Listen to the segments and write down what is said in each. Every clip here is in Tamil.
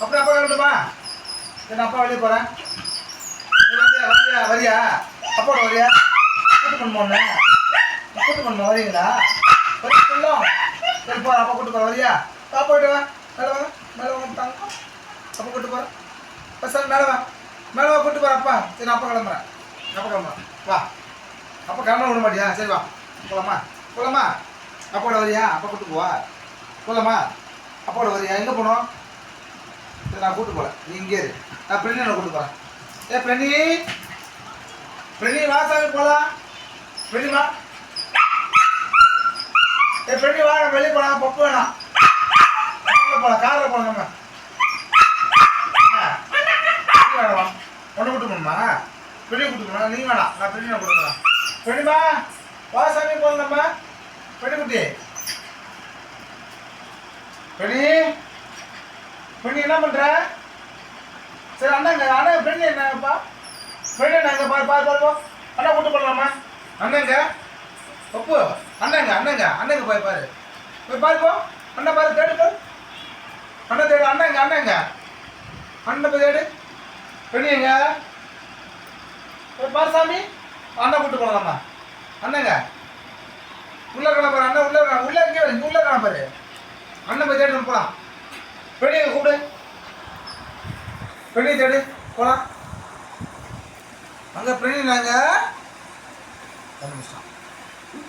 அப்புறம் அப்பா கிளம்புமா சரி நான் அப்பா வெளியே போகிறேன் வரியா வரியா வரியா? வரியா? கூட்டு பண்ணுமோன்னு கூட்டு பண்ணுமா வரீங்களா வரி சொல்லும் சரி போகிறேன் அப்பா கூட்டு போகிறேன் வரியா அப்பா போயிட்டு வா. மேலே வாங்க மேலே வாங்க தாங்க அப்பா கூட்டு போகிறேன் சார் மேலே வா. மேலே வா கூட்டு போகிறேன் அப்பா. சரி நான் அப்பா கிளம்புறேன். அப்பா கிளம்புறேன். வா. அப்பா கிளம்ப விட மாட்டியா? சரி வா. போகலாமா போகலாமா அப்போட வரியா? அப்பா கூட்டு போவா? போகலாமா அப்போட வரியா? எங்கே போகணும் நான் கூட்டு போகிறேன் நீ இங்கே இரு. நான் பிரணி நான் கூட்டு போகிறேன் ஏ பிரணி பிரணி வா சாமி போகலாம் பிரணி வா. ஏ பிரணி வா வெளியே போகலாம் பப்பு வேணாம். காரில் போகலாம் காரில் போகலாம் நம்ம. ஆ, பிரணி வேணாமா ஒன்று கூட்டு போகணுமா? பிரணி கூட்டு போகணும்? நீ வேணாம். நான் பெரிய நான் கூட்டு போகிறேன் பிரணிமா வா. சாமி போகலாம் நம்ம. பிரணி குட்டி. பிரணி பிரணி என்ன பண்ற? சரி அண்ணாங்க அண்ணா பெண் என்னப்பா பெண் நாங்க பாரு பாரு பாரு அண்ணா கூட்டு போடலாமா அண்ணங்க ஒப்பு. அண்ணங்க அண்ணங்க அண்ணங்க போய் பாரு. போய் பாருப்போ அண்ணா பாரு தேடு பாரு அண்ணா தேடு. அண்ணங்க அண்ணங்க அண்ணன் போய் தேடு. பெண் எங்க? போய் பாரு சாமி. அண்ணா கூட்டு போகலாமா அண்ணங்க உள்ள இருக்கலாம் பாரு அண்ணன் உள்ள இருக்கலாம் உள்ள இருக்கே உள்ள இருக்கலாம் பாரு. அண்ணன் போய் தேடு போகலாம் பெண்ணியை கூப்பிடு. பெண்ணியை தேடு. போலாம். அங்க பெண்ணி நாங்க.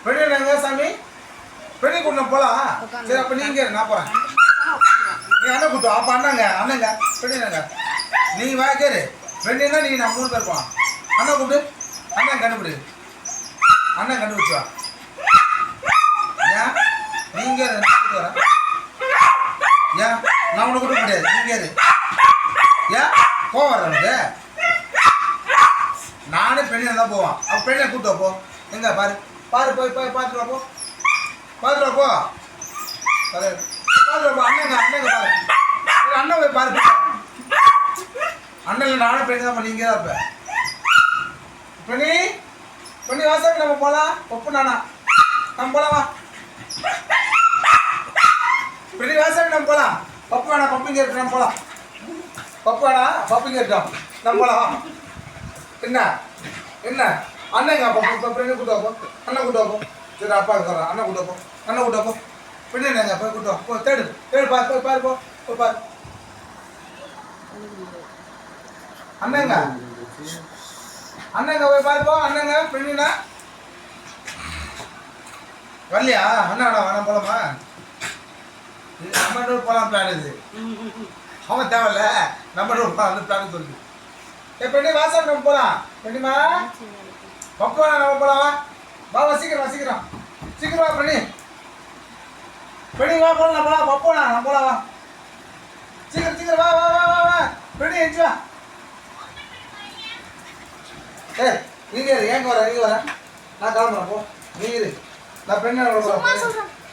பெண்ணி நாங்க சாமி. பெண்ணி கூட்டின போலாம். சரி அப்ப நீங்க இரு, நான் போறேன். நீ அண்ணன் கூட்டு அப்ப அண்ணங்க அண்ணங்க பெண்ணி நாங்க. நீ வா கேரு பெண்ணினா நீ நான் மூணு பேர் போலாம். அண்ணன் கூப்பிடு. அண்ணன் கண்டுபிடி. அண்ணன் கண்டுபிடிச்சு வா. ஏன்? நீங்க இரு, நான் கூட்டு வரேன் ஏன் நான் உனக்கு கூட்ட முடியாது ஏன் போக வர உனக்கு? நானே பெண்ணை தான் போவான் அவன் பெண்ணை கூப்பிட்டு வா போ. எங்க? பாரு. பாரு போய் போய் பார்த்துட்டு வா போ. பார்த்துட்டு வா போ. பாரு. பார்த்துட்டு வா போ. அண்ணங்க அண்ணங்க பாரு. அண்ணன் போய் பாரு போ. அண்ணன் நானும் பெண்ணு தான் நீங்க தான் இருப்பேன் பெண்ணி பெண்ணி வாசல் நம்ம போலாம். ஒப்பு நானா? நம்ம போலாம் வா. பெரிய வாசல் நம்ம போலாம். பப்பு வேணா பப்பிங்க இருக்கு நம்ம போலாம். பப்பு வேணா பப்பிங்க இருக்கோம் நம்ம போலாம். என்ன? என்ன? அண்ணங்க பப்பு பப்பு பெண்ணு கூட்டு வைப்போம்? அண்ணன் கூட்டு வைப்போம். சரி அப்பா இருக்கிறான் அண்ணன் கூட்டு வைப்போம். அண்ணன் கூட்டு வைப்போம். பின்ன என்னங்க போய் கூட்டு வா போ தேடு. தேடு பாரு போய் பாரு போ. போய் பாரு. அண்ணங்க. அண்ணங்க போய் பாரு போ. அண்ணங்க பெண்ணுனா வரலையா அண்ணா அண்ணா வேணாம் போலாமா? நம்ம டூர் போகலாம் பிளான் இது. அவன் தேவையில்ல. நம்ம டூர் போகலாம் பிளான் சொல்லுது. ஏ பெண்ணி வாசல் நம்ம போகலாம் பெண்ணிமா? பப்பு நம்ம போகலாம் வா வா சீக்கிரம் வா சீக்கிரம். சீக்கிரம் வா பெண்ணி. பெண்ணி வா போகலாம் போகலாம் பப்பு வேணா நம்ம போகலாம் வா. சீக்கிரம் சீக்கிரம் வா வா வா வா வா. பெண்ணி எஞ்சி வா. ஏய் நீங்க ஏங்க வர நீங்க வர. நான் கிளம்புறேன் போ. நீ இரு. நான் பெண்ணை சொல்றேன்.